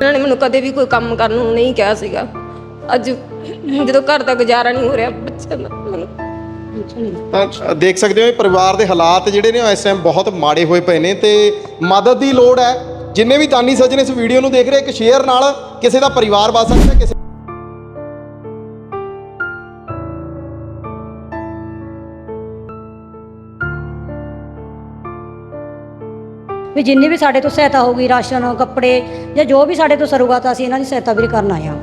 ਉਹਨਾਂ ਨੇ ਮੈਨੂੰ ਕਦੇ ਵੀ ਕੋਈ ਕੰਮ ਕਰਨ ਨੂੰ ਨਹੀਂ ਕਿਹਾ ਸੀਗਾ। ਅੱਜ ਜਦੋਂ ਘਰ ਦਾ ਗੁਜ਼ਾਰਾ ਨਹੀਂ ਹੋ ਰਿਹਾ, ਬੱਚਿਆਂ ਦਾ ਮੈਨੂੰ ਤਾਂ ਦੇਖ ਸਕਦੇ ਹੋ ਇਹ ਪਰਿਵਾਰ ਦੇ ਹਾਲਾਤ ਜਿਹੜੇ ਨੇ ਇਸ ਟਾਈਮ ਬਹੁਤ ਮਾੜੇ ਹੋਏ ਪਏ ਨੇ ਤੇ ਮਦਦ ਦੀ ਲੋੜ ਹੈ। ਜਿੰਨੇ ਵੀ ਦਾਨੀ ਸੱਜਣ ਇਸ ਵੀਡੀਓ ਨੂੰ ਦੇਖ ਰਹੇ, ਇੱਕ ਸ਼ੇਅਰ ਨਾਲ ਕਿਸੇ ਦਾ ਪਰਿਵਾਰ ਬਚ ਸਕਦਾ, ਕਿਸੇ ਵੀ ਜਿੰਨੀ ਵੀ ਸਾਡੇ ਤੋਂ ਸਹਾਇਤਾ ਹੋਊਗੀ ਰਾਸ਼ਨ, ਕੱਪੜੇ ਜਾਂ ਜੋ ਵੀ ਸਾਡੇ ਤੋਂ ਸਰੂਗਾ ਤਾਂ ਅਸੀਂ ਇਹਨਾਂ ਦੀ ਸਹਾਇਤਾ ਵੀ ਕਰਨ ਆਏ ਹਾਂ।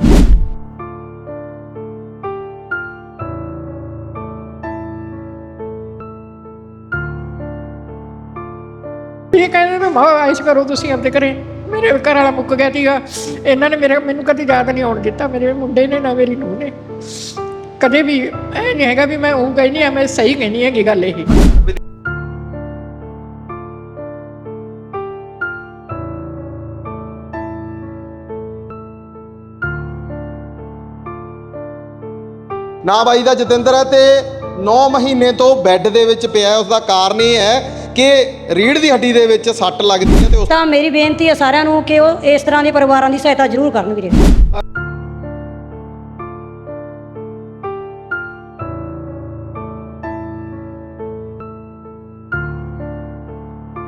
ਇਹ ਕਹਿੰਦੇ ਨੇ, ਮਾਂ ਆਇਸ਼ ਕਰੋ ਤੁਸੀਂ ਆਪਣੇ ਘਰੇ। ਮੇਰੇ ਘਰ ਵਾਲਾ ਮੁੱਕ ਗਿਆ ਸੀਗਾ। ਇਹਨਾਂ ਨੇ ਮੇਰੇ, ਮੈਨੂੰ ਕਦੀ ਯਾਦ ਨਹੀਂ ਆਉਣ ਦਿੱਤਾ। ਮੇਰੇ ਮੁੰਡੇ ਨੇ, ਨਾ ਮੇਰੀ ਨੂੰਹ ਨੇ। ਕਦੇ ਵੀ, ਇਹ ਨਹੀਂ ਹੈਗਾ ਵੀ ਮੈਂ ਉਹ ਕਹਿੰਦੀ ਆ ਮੈਂ ਸਹੀ ਕਹਿੰਦੀ ਹੈਗੀ ਗੱਲ ਇਹ। ਨਾ ਬਾਈ ਦਾ ਜਤਿੰਦਰ ਹੈ ਤੇ 9 ਮਹੀਨੇ ਤੋਂ ਬੈੱਡ ਦੇ ਵਿੱਚ ਪਿਆ ਹੈ ਉਸ ਦਾ ਕਾਰਨ ਇਹ ਹੈ ਕਿ ਰੀੜ ਦੀ ਹੱਡੀ ਦੇ ਵਿੱਚ ਸੱਟ ਲੱਗਦੀ ਹੈ ਤੇ ਉਸ ਤਾਂ ਮੇਰੀ ਬੇਨਤੀ ਹੈ ਸਾਰਿਆਂ ਨੂੰ ਕਿ ਉਹ ਇਸ ਤਰ੍ਹਾਂ ਦੇ ਪਰਿਵਾਰਾਂ ਦੀ ਸਹਾਇਤਾ ਜ਼ਰੂਰ ਕਰਨ ਵੀਰੇ।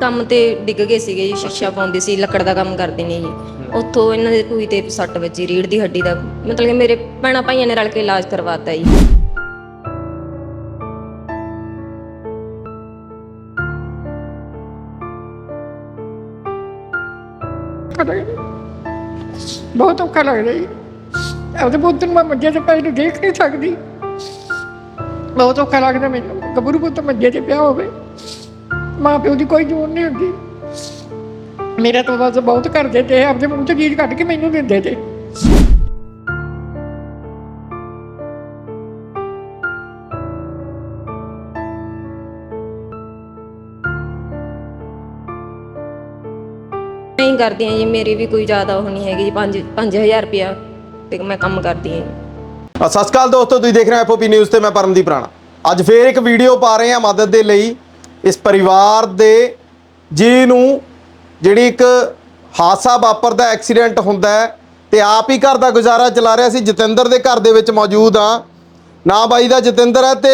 ਕੰਮ ਤੇ ਡਿੱਗ ਗਏ ਸੀਗੇ ਜੀ ਸ਼ੀਸ਼ਾ ਪਾਉਂਦੇ ਸੀ, ਲੱਕੜ ਦਾ ਕੰਮ ਕਰਦੇ ਨੇ ਜੀ। ਉੱਥੋਂ ਇਹਨਾਂ ਦੇ ਟੂਈ ਤੇ ਸੱਟ ਵੱਜੀ ਰੀੜ ਦੀ ਹੱਡੀ ਦਾ, ਮਤਲਬ ਕਿ ਮੇਰੇ ਭੈਣਾਂ ਭਾਈਆਂ ਨੇ ਰਲ ਕੇ ਇਲਾਜ ਕਰਵਾਤਾ ਜੀ। ਬਹੁਤ ਔਖਾ ਲੱਗਦਾ ਜੀ। ਆਪਦੇ ਪੁੱਤ ਨੂੰ ਮੈਂ ਮੰਜੇ ਤੇ ਪਏ ਨੂੰ ਦੇਖ ਨਹੀਂ ਸਕਦੀ। ਬਹੁਤ ਔਖਾ ਲੱਗਦਾ ਮੈਨੂੰ, ਗੱਭਰੂ ਪੁੱਤ ਮੰਜੇ ਤੇ ਪਿਆ ਹੋਵੇ। ਮਾਂ ਪਿਓ ਦੀ ਕੋਈ ਜੂਨ ਨਹੀਂ ਹੁੰਦੀ। ਮੇਰਾ ਤਾਂ ਬਸ ਬਹੁਤ ਕਰਦੇ ਤੇ ਆਪਦੇ ਮੂੰਹ ਤੋਂ ਚੀਜ਼ ਕੱਢ ਕੇ ਮੈਨੂੰ ਦਿੰਦੇ ਤੇ। ਨਹੀਂ ਕਰਦੀ ਹਾਂ ਜੀ ਮੇਰੀ ਵੀ ਕੋਈ ਜ਼ਿਆਦਾ ਉਹ ਨਹੀਂ ਹੈਗੀ ਜੀ 5 5000 ਰੁਪਇਆ ਤੇ ਮੈਂ ਕੰਮ ਕਰਦੀ ਅ, ਸਤਿ ਸ਼੍ਰੀ ਅਕਾਲ ਦੋਸਤੋ ਤੁਸੀਂ ਦੇਖ ਰਹੇ ਹੋ ਐਫਓਪੀ ਨਿਊਜ਼ ਤੇ ਮੈਂ ਪਰਮਦੀਪ ਰਾਣਾ। ਅੱਜ ਫੇਰ ਇੱਕ ਵੀਡੀਓ ਪਾ ਰਹੇ ਹਾਂ ਮਦਦ ਦੇ ਲਈ। ਇਸ ਪਰਿਵਾਰ ਦੇ ਜੀ ਨੂੰ ਜਿਹੜੀ ਇੱਕ ਹਾਦਸਾ ਵਾਪਰਦਾ, ਐਕਸੀਡੈਂਟ ਹੁੰਦਾ ਹੈ ਤੇ ਆਪ ਹੀ ਘਰ ਦਾ ਗੁਜ਼ਾਰਾ ਚਲਾ ਰਿਹਾ ਸੀ ਜਤਿੰਦਰ ਦੇ ਘਰ ਦੇ ਵਿੱਚ ਮੌਜੂਦ ਆ ਨਾ ਬਾਈ ਦਾ ਜਤਿੰਦਰ ਹੈ ਤੇ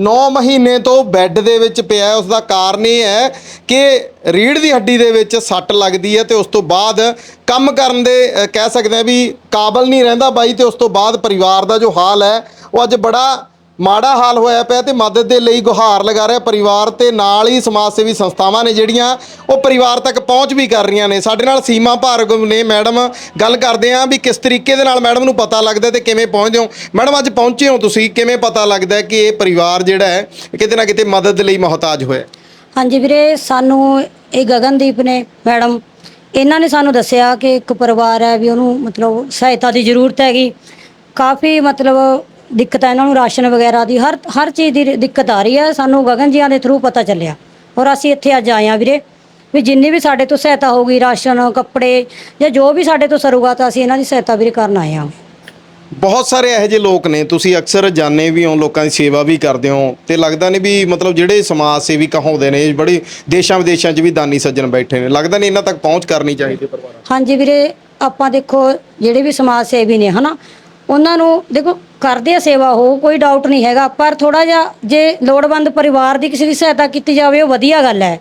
9 ਮਹੀਨੇ ਤੋਂ ਬੈੱਡ ਦੇ ਵਿੱਚ ਪਿਆ ਹੈ। ਉਸ ਦਾ ਕਾਰਨ ਇਹ ਹੈ ਕਿ ਰੀੜ ਦੀ ਹੱਡੀ ਦੇ ਵਿੱਚ ਸੱਟ ਲੱਗਦੀ ਹੈ ਤੇ ਉਸ ਤੋਂ ਬਾਅਦ ਕੰਮ ਕਰਨ ਦੇ ਕਹਿ ਸਕਦੇ ਆ ਵੀ ਕਾਬਲ ਨਹੀਂ ਰਹਿੰਦਾ ਬਾਈ ਤੇ ਉਸ ਤੋਂ ਬਾਅਦ ਪਰਿਵਾਰ ਦਾ ਜੋ ਹਾਲ ਹੈ, ਉਹ ਅੱਜ ਬੜਾ ਮਾੜਾ ਹਾਲ ਹੋਇਆ ਪਿਆ ਤੇ ਮਦਦ ਦੇ ਲਈ ਗੁਹਾਰ ਲਗਾ ਰਿਹਾ ਪਰਿਵਾਰ ਤੇ ਨਾਲ ਹੀ ਸਮਾਜ ਸੇਵੀ ਸੰਸਥਾਵਾਂ ਨੇ ਜਿਹੜੀਆਂ ਉਹ ਪਰਿਵਾਰ ਤੱਕ ਪਹੁੰਚ ਵੀ ਕਰ ਰਹੀਆਂ ਨੇ। ਸਾਡੇ ਨਾਲ ਸੀਮਾ ਭਾਰਗਵ ਨੇ ਮੈਡਮ ਗੱਲ ਕਰਦੇ ਆਂ ਵੀ ਕਿਸ ਤਰੀਕੇ ਦੇ ਨਾਲ ਮੈਡਮ ਨੂੰ ਪਤਾ ਲੱਗਦਾ ਤੇ ਕਿਵੇਂ ਪਹੁੰਚਦੇ ਹੋ? ਮੈਡਮ, ਅੱਜ ਪਹੁੰਚੇ ਹੋ ਤੁਸੀਂ? ਕਿਵੇਂ ਪਤਾ ਲੱਗਦਾ ਕਿ ਇਹ ਪਰਿਵਾਰ ਜਿਹੜਾ ਹੈ ਕਿਤੇ ਨਾ ਕਿਤੇ ਮਦਦ ਲਈ ਮੁਹਤਾਜ ਹੋਇਆ? ਹਾਂਜੀ ਵੀਰੇ, ਸਾਨੂੰ ਇਹ ਗਗਨਦੀਪ ਨੇ ਮੈਡਮ, ਇਹਨਾਂ ਨੇ ਸਾਨੂੰ ਦੱਸਿਆ ਕਿ ਇੱਕ ਪਰਿਵਾਰ ਹੈ ਵੀ ਉਹਨੂੰ ਮਤਲਬ ਸਹਾਇਤਾ ਦੀ ਜ਼ਰੂਰਤ ਹੈਗੀ। ਕਾਫੀ ਮਤਲਬ ਦਿੱਕਤ ਹੈ ਇਹਨਾਂ ਨੂੰ ਰਾਸ਼ਨ ਵਗੈਰਾ ਦੀ ਹਰ ਹਰ ਚੀਜ਼ ਦੀ ਦਿੱਕਤ ਆ ਰਹੀ ਹੈ। ਸਾਨੂੰ ਗਗਨ ਜੀਆਂ ਦੇ ਥਰੂ ਪਤਾ ਚੱਲਿਆ। ਔਰ ਅਸੀਂ ਇੱਥੇ ਅੱਜ ਆਏ ਹਾਂ ਵੀਰੇ। ਵੀ ਜਿੰਨੀ ਵੀ ਸਾਡੇ ਤੋਂ ਸਹਾਇਤਾ ਹੋਊਗੀ ਰਾਸ਼ਨ ਕੱਪੜੇ ਜਾਂ ਜੋ ਵੀ ਸਾਡੇ ਤੋਂ ਸਰੂਗਾ ਤਾਂ ਅਸੀਂ ਇਹਨਾਂ ਦੀ ਸਹਾਇਤਾ ਵੀਰੇ ਕਰਨ ਆਏ ਹਾਂ। ਬਹੁਤ ਸਾਰੇ ਇਹੋ ਜਿਹੇ ਲੋਕ ਨੇ ਤੁਸੀਂ ਅਕਸਰ ਜਾਣੇ ਵੀ ਹੋ ਲੋਕਾਂ ਦੀ ਸੇਵਾ ਵੀ ਕਰਦੇ ਹੋ ਤੇ ਲੱਗਦਾ ਨਹੀਂ ਵੀ ਮਤਲਬ ਜਿਹੜੇ ਸਮਾਜ ਸੇਵੀ ਕਹਾਉਂਦੇ ਨੇ ਬੜੀ ਦੇਸ਼ਾਂ ਵਿਦੇਸ਼ਾਂ 'ਚ ਵੀ ਦਾਨੀ ਸੱਜਣ ਬੈਠੇ ਨੇ ਲੱਗਦਾ ਨਹੀਂ ਇਹਨਾਂ ਤੱਕ ਪਹੁੰਚ ਕਰਨੀ ਚਾਹੀਦੀ ਪਰਿਵਾਰਾਂ ਹਾਂਜੀ ਵੀਰੇ ਆਪਾਂ ਦੇਖੋ ਜਿਹੜੇ ਵੀ ਸਮਾਜ ਸੇਵੀ ਨੇ ਹਨਾ ਉਹਨਾਂ ਨੂੰ ਦੇਖੋ, ਕਰਦੇ ਆ ਸੇਵਾ ਹੋ ਕੋਈ ਡਾਊਟ ਨਹੀਂ ਹੈਗਾ। ਪਰ ਥੋੜਾ ਜਿਹਾ ਜੇ ਲੋੜਵੰਦ ਪਰਿਵਾਰ ਦੀ ਕਿਸੇ ਦੀ ਸਹਾਇਤਾ ਕੀਤੀ ਜਾਵੇ, ਉਹ ਵਧੀਆ ਗੱਲ ਹੈ।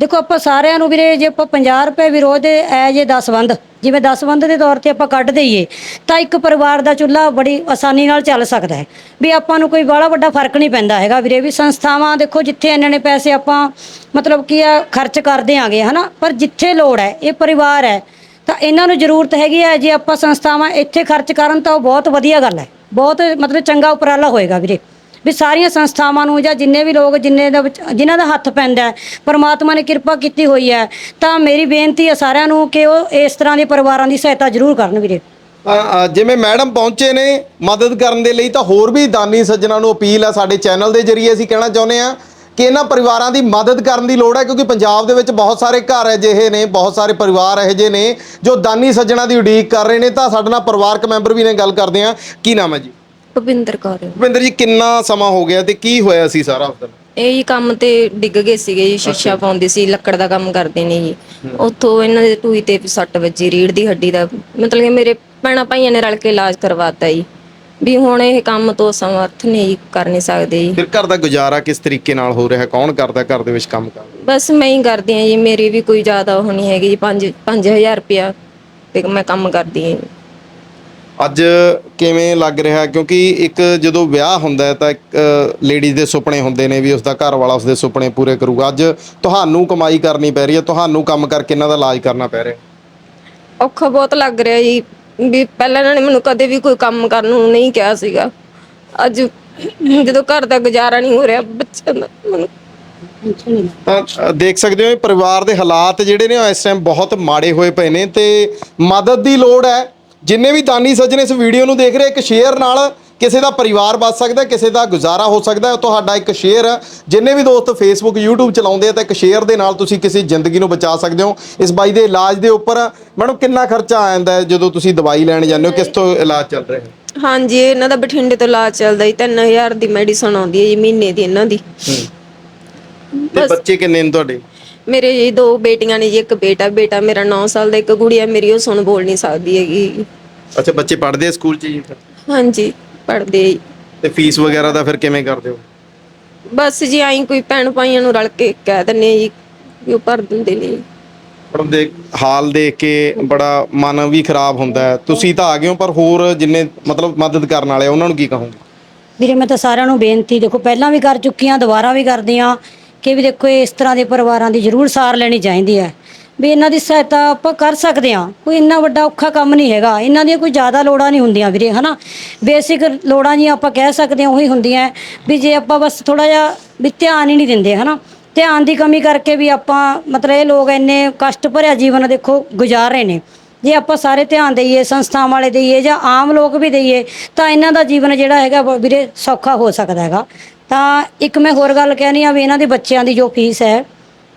ਦੇਖੋ, ਆਪਾਂ ਸਾਰਿਆਂ ਨੂੰ ਵੀਰੇ, ਜੇ ਆਪਾਂ 50 ਰੁਪਏ ਵੀ ਰੋਜ਼ ਦੇ ਐ ਜੇ 10 ਬੰਦ ਜਿਵੇਂ 10 ਬੰਦ ਦੇ ਤੌਰ ਤੇ ਆਪਾਂ ਕੱਢ ਦਈਏ, ਤਾਂ ਇੱਕ ਪਰਿਵਾਰ ਦਾ ਚੁੱਲ੍ਹਾ ਬੜੀ ਆਸਾਨੀ ਨਾਲ ਚੱਲ ਸਕਦਾ ਹੈ। ਵੀ ਆਪਾਂ ਨੂੰ ਕੋਈ ਬਾਹਲਾ ਵੱਡਾ ਫ਼ਰਕ ਨਹੀਂ ਪੈਂਦਾ ਹੈਗਾ ਵੀਰੇ ਵੀ ਸੰਸਥਾਵਾਂ, ਦੇਖੋ, ਜਿੱਥੇ ਇੰਨੇ ਨੇ ਪੈਸੇ ਆਪਾਂ ਮਤਲਬ ਕੀ ਆ, ਖਰਚ ਕਰਦੇ ਆਂਗੇ, ਹਨਾ? ਪਰ ਜਿੱਥੇ ਲੋੜ ਹੈ, ਇਹ ਪਰਿਵਾਰ ਹੈ ਤਾਂ ਇਹਨਾਂ ਨੂੰ ਜ਼ਰੂਰਤ ਹੈਗੀ ਹੈ ਜੇ ਆਪਾਂ ਸੰਸਥਾਵਾਂ ਇੱਥੇ ਖਰਚ ਕਰਨ ਤਾਂ ਉਹ ਬਹੁਤ ਵਧੀਆ ਗੱਲ ਹੈ। ਬਹੁਤ ਮਤਲਬ ਚੰਗਾ ਉਪਰਾਲਾ ਹੋਏਗਾ ਵੀਰੇ। ਵੀ ਸਾਰੀਆਂ ਸੰਸਥਾਵਾਂ ਨੂੰ ਜਾਂ ਜਿੰਨੇ ਵੀ ਲੋਕ ਜਿੰਨੇ ਦਾ ਵਿੱਚ- ਜਿਨ੍ਹਾਂ ਦਾ ਹੱਥ ਪੈਂਦਾ ਪਰਮਾਤਮਾ ਨੇ ਕਿਰਪਾ ਕੀਤੀ ਹੋਈ ਹੈ, ਤਾਂ ਮੇਰੀ ਬੇਨਤੀ ਹੈ ਸਾਰਿਆਂ ਨੂੰ ਕਿ ਉਹ ਇਸ ਤਰ੍ਹਾਂ ਦੇ ਪਰਿਵਾਰਾਂ ਦੀ ਸਹਾਇਤਾ ਜ਼ਰੂਰ ਕਰਨ ਵੀਰੇ। ਜਿਵੇਂ ਮੈਡਮ ਪਹੁੰਚੇ ਨੇ ਮਦਦ ਕਰਨ ਦੇ ਲਈ ਤਾਂ ਹੋਰ ਵੀ ਦਾਨੀ ਸੱਜਣਾ ਨੂੰ ਅਪੀਲ ਆ ਸਾਡੇ ਚੈਨਲ ਦੇ ਜਰੀਏ ਅਸੀਂ ਕਹਿਣਾ ਚਾਹੁੰਦੇ ਆ ਕਿ ਇਹਨਾਂ ਪਰਿਵਾਰਾਂ ਦੀ ਮਦਦ ਕਰਨ ਦੀ ਲੋੜ ਹੈ ਕਿਉਂਕਿ ਪੰਜਾਬ ਦੇ ਵਿੱਚ ਬਹੁਤ ਸਾਰੇ ਘਰ ਅਜਿਹੇ ਨੇ ਬਹੁਤ ਸਾਰੇ ਪਰਿਵਾਰ ਇਹੋ ਜਿਹੇ ਨੇ ਜੋ ਦਾਨੀ ਸੱਜਣਾ ਦੀ ਉਡੀਕ ਕਰ ਰਹੇ ਨੇ। ਤਾਂ ਸਾਡੇ ਨਾਲ ਪਰਿਵਾਰਕ ਮੈਂਬਰ ਵੀ ਨੇ ਗੱਲ ਕਰਦੇ ਆ ਕੀ ਨਾਮ ਹੈ ਜੀ? ਭੁਪਿੰਦਰ ਕੌਰ। ਭੁਪਿੰਦਰ ਜੀ ਕਿੰਨਾ ਸਮਾਂ ਹੋ ਗਿਆ ਤੇ ਕੀ ਹੋਇਆ ਸੀ ਸਾਰਾ ਉਸ ਦਿਨ? ਇਹ ਹੀ ਕੰਮ ਤੇ ਡਿੱਗ ਗਏ ਸੀਗੇ ਜੀ ਸ਼ੀਸ਼ਾ ਪਾਉਂਦੇ ਸੀ ਲੱਕੜ ਦਾ ਕੰਮ ਕਰਦੇ ਨੇ ਜੀ। ਉੱਥੋਂ ਇਹਨਾਂ ਦੇ ਟੂਈ ਤੇ ਸੱਟ ਵੱਜੀ ਰੀੜ ਦੀ ਹੱਡੀ ਦਾ। ਮਤਲਬ ਕਿ ਮੇਰੇ ਭੈਣਾਂ ਭਾਈਆਂ ਨੇ ਰਲ ਕੇ ਇਲਾਜ ਕਰਵਾਤਾ ਜੀ। ਵੀ ਹੁਣ ਇਹ ਕੰਮ ਤੋਂ ਸਮਰਥ ਨਹੀਂ ਕਰ ਨਹੀਂ ਸਕਦੇ ਜੀ। ਫਿਰ ਘਰ ਦਾ ਗੁਜ਼ਾਰਾ ਕਿਸ ਤਰੀਕੇ ਨਾਲ ਹੋ ਰਿਹਾ? ਕੌਣ ਕਰਦਾ ਘਰ ਦੇ ਵਿੱਚ ਕੰਮ ਕਰ ਬਸ ਮੈਂ ਹੀ ਕਰਦੀ ਹਾਂ ਜੀ ਮੇਰੀ ਵੀ ਕੋਈ ਜ਼ਿਆਦਾ ਉਹ ਨਹੀਂ ਹੈਗੀ ਜੀ 5 5000 ਰੁਪਇਆ ਤੇ ਮੈਂ ਕੰਮ ਕਰਦੀ ਹਾਂ ਜੀ। ਅੱਜ ਕਿਵੇਂ ਲੱਗ ਰਿਹਾ? ਕਿਉਂਕਿ ਇੱਕ ਜਦੋਂ ਵਿਆਹ ਹੁੰਦਾ ਹੈ ਤਾਂ ਇੱਕ ਲੇਡੀਜ਼ ਦੇ ਸੁਪਨੇ ਹੁੰਦੇ ਨੇ ਵੀ ਉਸ ਦਾ ਘਰ ਵਾਲਾ ਉਸ ਦੇ ਸੁਪਨੇ ਪੂਰੇ ਕਰੂਗਾ ਅੱਜ ਤੁਹਾਨੂੰ ਕਮਾਈ ਕਰਨੀ ਪੈ ਰਹੀ ਹੈ ਤੁਹਾਨੂੰ ਕੰਮ ਕਰਕੇ ਇਹਨਾਂ ਦਾ ਇਲਾਜ ਕਰਨਾ ਪੈ ਰਿਹਾ। ਔਖਾ ਬਹੁਤ ਲੱਗ ਰਿਹਾ ਜੀ। ਵੀ ਪਹਿਲਾਂ ਇਹਨਾਂ ਨੇ ਮੈਨੂੰ ਕਦੇ ਵੀ ਕੋਈ ਕੰਮ ਕਰਨ ਨੂੰ ਨਹੀਂ ਕਿਹਾ ਸੀਗਾ। ਅੱਜ ਜਦੋਂ ਘਰ ਦਾ ਗੁਜ਼ਾਰਾ ਨਹੀਂ ਹੋ ਰਿਹਾ ਬੱਚਿਆਂ ਦਾ ਮੈਨੂੰ ਤਾਂ ਅ, ਦੇਖ ਸਕਦੇ ਹੋ ਇਹ ਪਰਿਵਾਰ ਦੇ ਹਾਲਾਤ ਜਿਹੜੇ ਨੇ ਉਹ ਇਸ ਟਾਈਮ ਬਹੁਤ ਮਾੜੇ ਹੋਏ ਪਏ ਨੇ ਤੇ ਮਦਦ ਦੀ ਲੋੜ ਹੈ। ਜਿੰਨੇ ਵੀ ਦਾਨੀ ਸੱਜਣ ਇਸ ਵੀਡੀਓ ਨੂੰ ਦੇਖ ਰਹੇ ਇੱਕ ਸ਼ੇਅਰ ਨਾਲ ਕਿਸੇ ਦਾ ਪਰਿਵਾਰ ਬਚ ਸਕਦਾ ਕਿਸੇ ਦਾ ਗੁਜ਼ਾਰਾ ਹੋ ਸਕਦਾ ਹੈ ਤੁਹਾਡਾ ਇੱਕ ਸ਼ੇਅਰ ਜਿੰਨੇ ਵੀ ਦੋਸਤ ਫੇਸਬੁੱਕ YouTube ਚਲਾਉਂਦੇ ਆ ਤਾਂ ਇੱਕ ਸ਼ੇਅਰ ਦੇ ਨਾਲ ਤੁਸੀਂ ਕਿਸੇ ਜ਼ਿੰਦਗੀ ਨੂੰ ਬਚਾ ਸਕਦੇ ਹੋ। ਇਸ ਬਾਈ ਦੇ ਇਲਾਜ ਦੇ ਉੱਪਰ ਮੈਡਮ ਕਿੰਨਾ ਖਰਚਾ ਆ ਜਾਂਦਾ ਜਦੋਂ ਤੁਸੀਂ ਦਵਾਈ ਲੈਣ ਜਾਂਦੇ ਹੋ? ਕਿਸ ਤੋਂ ਇਲਾਜ ਚੱਲ ਰਿਹਾ ਹੈ? ਹਾਂਜੀ ਇਹਨਾਂ ਦਾ ਬਠਿੰਡੇ ਤੋਂ ਇਲਾਜ ਚੱਲਦਾ ਜੀ 3000 ਦੀ ਮੈਡੀਸਨ ਆਉਂਦੀ ਹੈ ਜੀ ਮਹੀਨੇ ਦੀ ਇਹਨਾਂ ਦੀ। ਤੇ ਬੱਚੇ ਕਿੰਨੇ ਨੇ ਤੁਹਾਡੇ? ਮੇਰੇ ਜੀ ਦੋ ਬੇਟੀਆਂ ਨੇ ਜੀ ਇੱਕ ਬੇਟਾ ਬੇਟਾ ਮੇਰਾ 9 ਸਾਲ ਦਾ ਇੱਕ ਗੁੜੀਆ ਮੇਰੀ ਉਹ ਸੁਣ ਬੋਲ ਨਹੀਂ ਸਕਦੀ ਹੈਗੀ। ਅੱਛਾ ਬੱਚੇ ਪੜ੍ਹਦੇ ਆ ਸਕੂਲ 'ਚ ਜੀ ਫਿਰ? ਹਾਂਜੀ। ਪੜਦੇ ਜੀ। ਤੇ ਫੀਸ ਵਗੈਰਾ ਦਾ ਫਿਰ ਕਿਵੇਂ ਕਰਦੇ ਹੋ? ਬਸ ਜੀ ਆਈ ਕੋਈ ਭੈਣ ਭਾਈਆਂ ਨੂੰ ਰਲ ਕੇ ਕਹਿ ਦਿੰਨੇ ਆ ਜੀ ਵੀ ਉਹ ਭਰ ਦਿੰਦੇ ਨੇ। ਪੜ੍ਹਨ ਦੇ ਹਾਲ ਦੇਖ ਕੇ ਬੜਾ ਮਨ ਵੀ ਖਰਾਬ ਹੁੰਦਾ ਹੈ। ਤੁਸੀਂ ਤਾਂ ਆ ਗਏ ਹੋ ਪਰ ਹੋਰ ਜਿੰਨੇ ਮਤਲਬ ਮਦਦ ਕਰਨ ਵਾਲੇ ਆ, ਉਹਨਾਂ ਨੂੰ ਕੀ ਕਹੋਗੇ? ਵੀਰੇ ਮੈਂ ਤਾਂ ਸਾਰਿਆਂ ਨੂੰ ਬੇਨਤੀ ਦੇਖੋ ਪਹਿਲਾਂ ਵੀ ਕਰ ਚੁੱਕੀ ਹਾਂ ਦੁਬਾਰਾ ਵੀ ਕਰਦੀ ਹਾਂ ਕਿ ਵੀ ਦੇਖੋ ਇਸ ਤਰ੍ਹਾਂ ਦੇ ਪਰਿਵਾਰਾਂ ਦੀ ਜ਼ਰੂਰ ਸਾਰ ਲੈਣੀ ਚਾਹੀਦੀ ਹੈ। ਵੀ ਇਹਨਾਂ ਦੀ ਸਹਾਇਤਾ ਆਪਾਂ ਕਰ ਸਕਦੇ ਹਾਂ। ਕੋਈ ਇੰਨਾ ਵੱਡਾ ਔਖਾ ਕੰਮ ਨਹੀਂ ਹੈਗਾ। ਇਹਨਾਂ ਦੀਆਂ ਕੋਈ ਜ਼ਿਆਦਾ ਲੋੜਾਂ ਨਹੀਂ ਹੁੰਦੀਆਂ ਵੀਰੇ, ਹਨਾ? ਬੇਸਿਕ ਲੋੜਾਂ ਜੀ ਆਪਾਂ ਕਹਿ ਸਕਦੇ ਹਾਂ, ਉਹੀ ਹੁੰਦੀਆਂ। ਵੀ ਜੇ ਆਪਾਂ ਬਸ ਥੋੜਾ ਜਿਹਾ ਵੀ ਧਿਆਨ ਹੀ ਨਹੀਂ ਦਿੰਦੇ, ਹਨਾ? ਧਿਆਨ ਦੀ ਕਮੀ ਕਰਕੇ ਵੀ ਆਪਾਂ, ਮਤਲਬ ਇਹ ਲੋਕ ਇੰਨੇ ਕਸ਼ਟ ਭਰਿਆ ਜੀਵਨ ਦੇਖੋ, ਗੁਜ਼ਾਰ ਰਹੇ ਨੇ। ਜੇ ਆਪਾਂ ਸਾਰੇ ਧਿਆਨ ਦਈਏ, ਸੰਸਥਾਵਾਂ ਵਾਲੇ ਦਈਏ ਜਾਂ ਆਮ ਲੋਕ ਵੀ ਦਈਏ, ਤਾਂ ਇਹਨਾਂ ਦਾ ਜੀਵਨ ਜਿਹੜਾ ਹੈਗਾ ਵੀਰੇ ਸੌਖਾ ਹੋ ਸਕਦਾ ਹੈਗਾ। ਤਾਂ ਇੱਕ ਮੈਂ ਹੋਰ ਗੱਲ ਕਹਿਣੀ ਆ ਵੀ ਇਹਨਾਂ ਦੇ ਬੱਚਿਆਂ ਦੀ ਜੋ ਫੀਸ ਹੈ,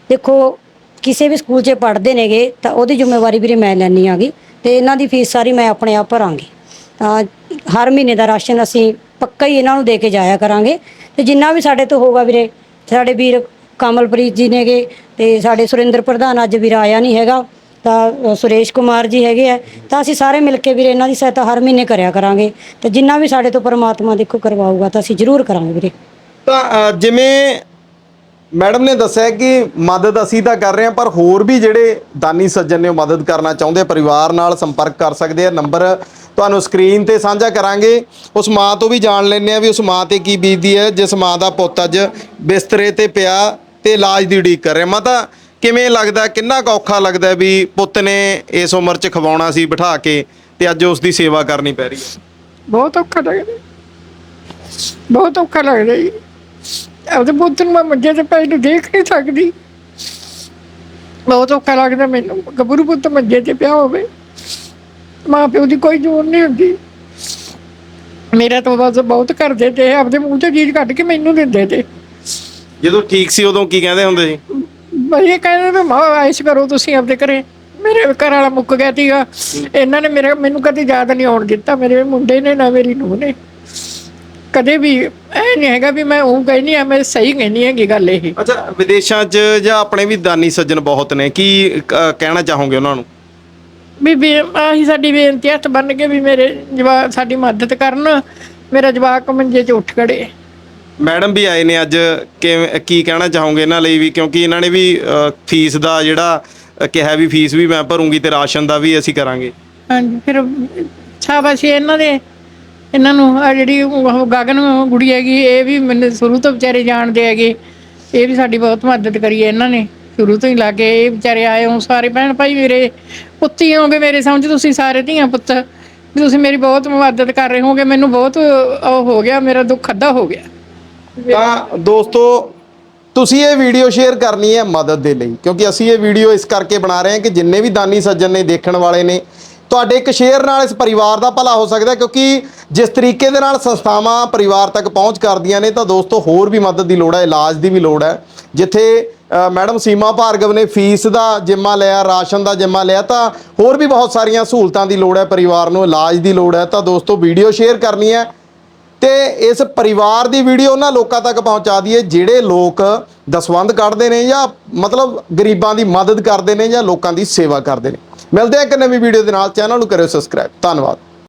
ਦੇਖੋ ਕਿਸੇ ਵੀ ਸਕੂਲ 'ਚ ਪੜ੍ਹਦੇ ਨੇਗੇ ਤਾਂ ਉਹਦੀ ਜ਼ਿੰਮੇਵਾਰੀ ਵੀਰੇ ਮੈਂ ਲੈਣੀ ਆਗੀ ਤੇ ਇਹਨਾਂ ਦੀ ਫੀਸ ਸਾਰੀ ਮੈਂ ਆਪਣੇ ਆਪ ਭਰਾਂਗੀ। ਤਾਂ ਹਰ ਮਹੀਨੇ ਦਾ ਰਾਸ਼ਨ ਅਸੀਂ ਪੱਕਾ ਹੀ ਇਹਨਾਂ ਨੂੰ ਦੇ ਕੇ ਜਾਇਆ ਕਰਾਂਗੇ। ਤੇ ਜਿੰਨਾ ਵੀ ਸਾਡੇ ਤੋਂ ਹੋਗਾ ਵੀਰੇ ਸਾਡੇ ਵੀਰ ਕਮਲਪ੍ਰੀਤ ਜੀ ਨੇਗੇ ਤੇ ਸਾਡੇ ਸੁਰਿੰਦਰ ਪ੍ਰਧਾਨ ਅੱਜ ਵੀਰ ਆਇਆ ਨਹੀਂ ਹੈਗਾ ਤਾਂ ਸੁਰੇਸ਼ ਕੁਮਾਰ ਜੀ ਹੈਗੇ ਆ ਤਾਂ ਅਸੀਂ ਸਾਰੇ ਮਿਲ ਕੇ ਵੀਰੇ ਇਹਨਾਂ ਦੀ ਸਹਾਇਤਾ ਹਰ ਮਹੀਨੇ ਕਰਿਆ ਕਰਾਂਗੇ। ਤੇ ਜਿੰਨਾ ਵੀ ਸਾਡੇ ਤੋਂ ਪਰਮਾਤਮਾ ਦੇਖੋ ਕਰਵਾਊਗਾ ਤਾਂ ਅਸੀਂ ਜ਼ਰੂਰ ਕਰਾਂਗੇ ਵੀਰੇ। ਤਾਂ ਅ, ਜਿਵੇਂ ਮੈਡਮ ਨੇ ਦੱਸਿਆ ਕਿ ਮਦਦ ਅਸੀਂ ਤਾਂ ਕਰ ਰਹੇ ਹਾਂ, ਪਰ ਹੋਰ ਵੀ ਜਿਹੜੇ ਦਾਨੀ ਸੱਜਣ ਨੇ ਉਹ ਮਦਦ ਕਰਨਾ ਚਾਹੁੰਦੇ ਪਰਿਵਾਰ ਨਾਲ ਸੰਪਰਕ ਕਰ ਸਕਦੇ ਆ। ਨੰਬਰ ਤੁਹਾਨੂੰ ਸਕਰੀਨ ਤੇ ਸਾਂਝਾ ਕਰਾਂਗੇ। ਉਸ ਮਾਂ ਤੋਂ ਵੀ ਜਾਣ ਲੈਂਦੇ ਆ ਵੀ ਉਸ ਮਾਂ ਤੇ ਕੀ ਬੀਤਦੀ ਹੈ। ਜਿਸ ਮਾਂ ਦਾ ਪੁੱਤ ਅੱਜ ਬਿਸਤਰੇ ਤੇ ਪਿਆ ਤੇ ਇਲਾਜ ਦੀ ਉਡੀਕ ਕਰ ਰਿਹਾ। ਮਾਤਾ, ਕਿਵੇਂ ਲੱਗਦਾ, ਕਿੰਨਾ ਕੁ ਔਖਾ ਲੱਗਦਾ ਵੀ ਪੁੱਤ ਨੇ ਇਸ ਉਮਰ 'ਚ ਖਵਾਉਣਾ ਸੀ ਬਿਠਾ ਕੇ ਤੇ ਅੱਜ ਉਸ ਦੀ ਸੇਵਾ ਕਰਨੀ ਪੈ ਰਹੀ ਹੈ? ਬਹੁਤ ਔਖਾ ਲੱਗਦਾ ਬਹੁਤ ਔਖਾ ਲੱਗਦਾ ਜੀ। ਆਪਦੇ ਪੁੱਤ ਨੂੰ ਮੈਂ ਮੰਜੇ ਤੇ ਪੈ ਨੂੰ ਦੇਖ ਨਹੀਂ ਸਕਦੀ। ਬਹੁਤ ਔਖਾ ਲੱਗਦਾ ਮੈਨੂੰ ਗੱਭਰੂ ਪੁੱਤ ਮੰਜੇ ਤੇ ਪਿਆ ਹੋਵੇ। ਮਾਂ ਪਿਓ ਦੀ ਕੋਈ ਜੋਰ ਨਹੀਂ ਹੁੰਦੀ। ਮੇਰਾ ਤਾਂ ਬਸ ਬਹੁਤ ਕਰਦੇ ਤੇ ਆਪਦੇ ਮੂੰਹ ਤੇ ਚੀਜ਼ ਕੱਢ ਕੇ ਮੈਨੂੰ ਦਿੰਦੇ ਤੇ। ਜਦੋਂ ਠੀਕ ਸੀ ਉਦੋਂ ਕੀ ਕਹਿੰਦੇ ਹੁੰਦੇ ਸੀ? ਬਈ ਇਹ ਕਹਿੰਦੇ ਵੀ ਮਾਂ ਐਸ਼ ਕਰੋ ਤੁਸੀਂ ਆਪਦੇ ਘਰੇ। ਮੇਰੇ ਘਰ ਵਾਲਾ ਮੁੱਕ ਗਿਆ ਸੀਗਾ। ਇਹਨਾਂ ਨੇ ਮੇਰੇ ਮੈਨੂੰ ਕਦੇ ਯਾਦ ਨਹੀਂ ਆਉਣ ਦਿੱਤਾ। ਮੇਰੇ ਮੁੰਡੇ ਨੇ ਨਾ ਮੇਰੀ ਨੂੰਹ ਨੇ। ਕਦੇ ਵੀ ਐ ਨਹੀਂ ਹੈਗਾ ਵੀ ਮੈਂ ਉਹ ਕਹਿੰਦੀ ਆ ਮੈਂ ਸਹੀ ਕਹਿੰਦੀ ਹੈਗੀ ਗੱਲ ਇਹ। ਅੱਛਾ ਵਿਦੇਸ਼ਾਂ 'ਚ ਜਾਂ ਆਪਣੇ ਵੀ ਦਾਨੀ ਸੱਜਣ ਬਹੁਤ ਨੇ ਕੀ ਅ, ਕਹਿਣਾ ਚਾਹੋਗੇ ਉਹਨਾਂ ਨੂੰ? ਵੀ ਵੀ ਆਹੀ ਸਾਡੀ ਬੇਨਤੀ ਹੱਥ ਬੰਨ ਕੇ ਵੀ ਮੇਰੇ ਜਵਾਕ ਸਾਡੀ ਮਦਦ ਕਰਨ ਮੇਰਾ ਜਵਾਕ ਮੰਜੇ 'ਚ ਉੱਠ ਖੜੇ। ਮੈਡਮ ਵੀ ਆਏ ਨੇ ਅੱਜ ਕਿਵੇਂ ਕੀ ਕਹਿਣਾ ਚਾਹੋਗੇ ਇਹਨਾਂ ਲਈ ਵੀ? ਕਿਉਂਕਿ ਇਹਨਾਂ ਨੇ ਵੀ ਅ, ਫੀਸ ਦਾ ਜਿਹੜਾ ਅ, ਕਿਹਾ ਵੀ ਫੀਸ ਵੀ ਮੈਂ ਭਰੂੰਗੀ ਤੇ ਰਾਸ਼ਨ ਦਾ ਵੀ ਅਸੀਂ ਕਰਾਂਗੇ। ਹਾਂਜੀ ਫਿਰ ਸ਼ਾਬਾਸ਼ ਇਹਨਾਂ ਦੇ। ਇਹਨਾਂ ਨੂੰ ਆ ਜਿਹੜੀ ਉਹ ਗਗਨ ਗੁੜੀ ਹੈਗੀ, ਇਹ ਵੀ ਮੈਨੂੰ ਸ਼ੁਰੂ ਤੋਂ ਵਿਚਾਰੇ ਜਾਣਦੇ ਹੈਗੇ। ਇਹ ਵੀ ਸਾਡੀ ਬਹੁਤ ਮਦਦ ਕਰੀ ਹੈ ਇਹਨਾਂ ਨੇ, ਸ਼ੁਰੂ ਤੋਂ ਹੀ ਲੱਗੇ ਇਹ ਵਿਚਾਰੇ ਆਏ ਹੋ ਸਾਰੇ, ਭੈਣ ਭਾਈ ਮੇਰੇ, ਪੁੱਤੀ ਹੋਗੇ ਮੇਰੇ ਸਮਝ ਤੁਸੀਂ ਸਾਰੇ ਧੀਆਂ ਪੁੱਤ। ਵੀ ਤੁਸੀਂ ਮੇਰੀ ਬਹੁਤ ਮਦਦ ਕਰ ਰਹੇ ਹੋਗੇ, ਮੈਨੂੰ ਬਹੁਤ ਉਹ ਹੋ ਗਿਆ, ਮੇਰਾ ਦੁੱਖ ਅੱਧਾ ਹੋ ਗਿਆ। ਤਾਂ ਦੋਸਤੋ, ਤੁਸੀਂ ਇਹ ਵੀਡੀਓ ਸ਼ੇਅਰ ਕਰਨੀ ਹੈ ਮਦਦ ਦੇ ਲਈ, ਕਿਉਂਕਿ ਅਸੀਂ ਇਹ ਵੀਡੀਓ ਇਸ ਕਰਕੇ ਬਣਾ ਰਹੇ ਹਾਂ ਕਿ ਜਿੰਨੇ ਵੀ ਦਾਨੀ ਸੱਜਣ ਨੇ ਦੇਖਣ ਵਾਲੇ ਨੇ ਤੁਹਾਡੇ ਇੱਕ ਸ਼ੇਅਰ ਨਾਲ ਇਸ ਪਰਿਵਾਰ ਦਾ ਭਲਾ ਹੋ ਸਕਦਾ ਕਿਉਂਕਿ ਜਿਸ ਤਰੀਕੇ ਦੇ ਨਾਲ ਸੰਸਥਾਵਾਂ ਪਰਿਵਾਰ ਤੱਕ ਪਹੁੰਚ ਕਰਦੀਆਂ ਨੇ, ਤਾਂ ਦੋਸਤੋ ਹੋਰ ਵੀ ਮਦਦ ਦੀ ਲੋੜ ਹੈ, ਇਲਾਜ ਦੀ ਵੀ ਲੋੜ ਹੈ। ਜਿੱਥੇ ਮੈਡਮ ਸੀਮਾ ਭਾਰਗਵ ਨੇ ਫੀਸ ਦਾ ਜਿੰਮਾ ਲਿਆ, ਰਾਸ਼ਨ ਦਾ ਜਿੰਮਾ ਲਿਆ, ਤਾਂ ਹੋਰ ਵੀ ਬਹੁਤ ਸਾਰੀਆਂ ਸਹੂਲਤਾਂ ਦੀ ਲੋੜ ਹੈ ਪਰਿਵਾਰ ਨੂੰ, ਇਲਾਜ ਦੀ ਲੋੜ ਹੈ, ਤਾਂ ਦੋਸਤੋ ਵੀਡੀਓ ਸ਼ੇਅਰ ਕਰਨੀ ਹੈ। ਤੇ ਇਸ ਪਰਿਵਾਰ ਦੀ ਵੀਡੀਓ ਉਹਨਾਂ ਲੋਕਾਂ ਤੱਕ ਪਹੁੰਚਾ ਦਈਏ, ਜਿਹੜੇ ਲੋਕ ਦਸਵੰਦ ਕੱਢਦੇ ਨੇ ਜਾਂ ਮਤਲਬ ਗਰੀਬਾਂ ਦੀ ਮਦਦ ਕਰਦੇ ਨੇ ਜਾਂ ਲੋਕਾਂ ਦੀ ਸੇਵਾ ਕਰਦੇ ਨੇ। ਮਿਲਦੇ ਹਾਂ ਇੱਕ ਨਵੀਂ ਵੀਡੀਓ ਦੇ ਨਾਲ। ਚੈਨਲ ਨੂੰ ਕਰਿਓ ਸਬਸਕ੍ਰਾਈਬ ਧੰਨਵਾਦ।